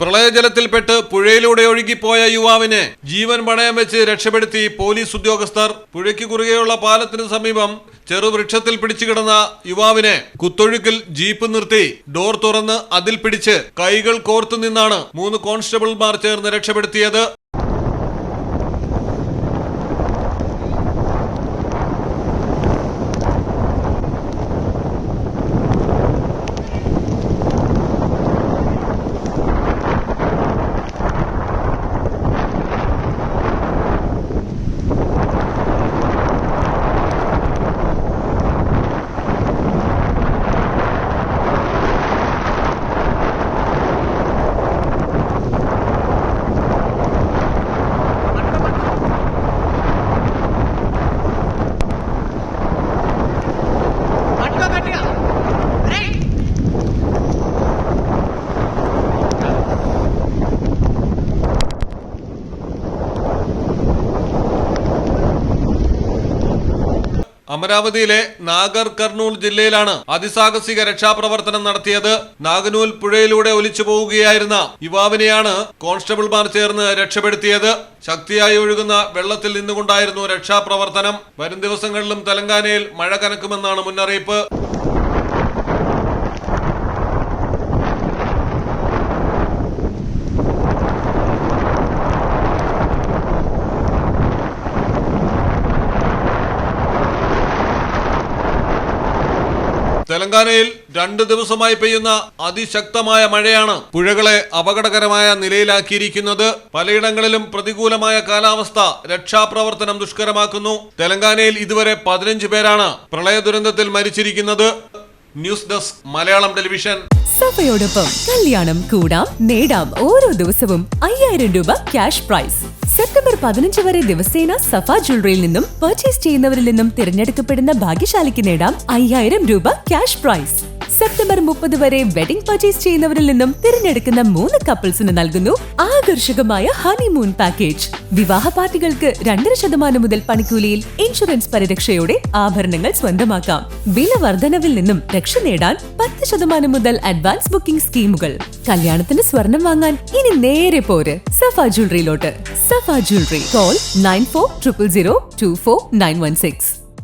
പ്രളയജലത്തിൽപ്പെട്ട് പുഴയിലൂടെ ഒഴുകിപ്പോയ യുവാവിനെ ജീവൻ പണയം വെച്ച് രക്ഷപ്പെടുത്തി പോലീസ് ഉദ്യോഗസ്ഥർ. പുഴയ്ക്ക് കുറുകെയുള്ള പാലത്തിന് സമീപം ചെറുവൃക്ഷത്തിൽ പിടിച്ചു കിടന്ന യുവാവിനെ കുത്തൊഴുക്കിൽ ജീപ്പ് നിർത്തി ഡോർ തുറന്ന് അതിൽ പിടിച്ച് കൈകൾ കോർത്തു നിന്നാണ് മൂന്ന് കോൺസ്റ്റബിൾമാർ ചേർന്ന് രക്ഷപ്പെടുത്തിയത്. അമരാവതിയിലെ നാഗർ കർണൂൽ ജില്ലയിലാണ് അതിസാഹസിക രക്ഷാപ്രവർത്തനം നടത്തിയത്. നാഗനൂൽ പുഴയിലൂടെ ഒലിച്ചു പോവുകയായിരുന്ന യുവാവിനെയാണ് കോൺസ്റ്റബിൾമാർ ചേർന്ന് രക്ഷപ്പെടുത്തിയത്. ശക്തിയായി ഒഴുകുന്ന വെള്ളത്തിൽ നിന്നുകൊണ്ടായിരുന്നു രക്ഷാപ്രവർത്തനം. വരും ദിവസങ്ങളിലും തെലങ്കാനയിൽ മഴ കനക്കുമെന്നാണ് മുന്നറിയിപ്പ്. തെലങ്കാനയിൽ രണ്ടു ദിവസമായി പെയ്യുന്ന അതിശക്തമായ മഴയാണ് പുഴകളെ അപകടകരമായ നിലയിലാക്കിയിരിക്കുന്നത്. പലയിടങ്ങളിലും പ്രതികൂലമായ കാലാവസ്ഥ രക്ഷാപ്രവർത്തനം ദുഷ്കരമാക്കുന്നു. തെലങ്കാനയിൽ ഇതുവരെ പതിനഞ്ച് പേരാണ് പ്രളയ ദുരന്തത്തിൽ മരിച്ചിരിക്കുന്നത്. News desk Malayalam television. സഭയോടൊപ്പം കല്യാണം കൂടാം നേടാം ഓരോ ദിവസവും അയ്യായിരം രൂപ ക്യാഷ് പ്രൈസ്. സെപ്റ്റംബർ പതിനഞ്ച് വരെ ദിവസേന സഫ ജ്വല്ലറിയിൽ നിന്നും പർച്ചേസ് ചെയ്യുന്നവരിൽ നിന്നും തിരഞ്ഞെടുക്കപ്പെടുന്ന ഭാഗ്യശാലിക്ക് നേടാം അയ്യായിരം രൂപ ക്യാഷ് പ്രൈസ് സെപ്റ്റംബർ മുപ്പത് വരെ വെഡിംഗ് പർച്ചേസ് ചെയ്യുന്നവരിൽ നിന്നും തിരഞ്ഞെടുക്കുന്ന മൂന്ന് കപ്പിൾസിന് നൽകുന്നു ആകർഷകമായ ഹണിമൂൺ പാക്കേജ് വിവാഹ പാർട്ടികൾക്ക് രണ്ടര ശതമാനം മുതൽ പണിക്കൂലിയിൽ ഇൻഷുറൻസ് പരിരക്ഷയോടെ ആഭരണങ്ങൾ സ്വന്തമാക്കാം. വില വർധനവിൽ നിന്നും രക്ഷ നേടാൻ പത്ത് ശതമാനം മുതൽ അഡ്വാൻസ് ബുക്കിംഗ് സ്കീമുകൾ കല്യാണത്തിന് സ്വർണം വാങ്ങാൻ ഇനി നേരെ പോര്. സഫ ജ്വല്ലറിയിലോട്ട്. സഫ Jewelry. Call 9400 24916.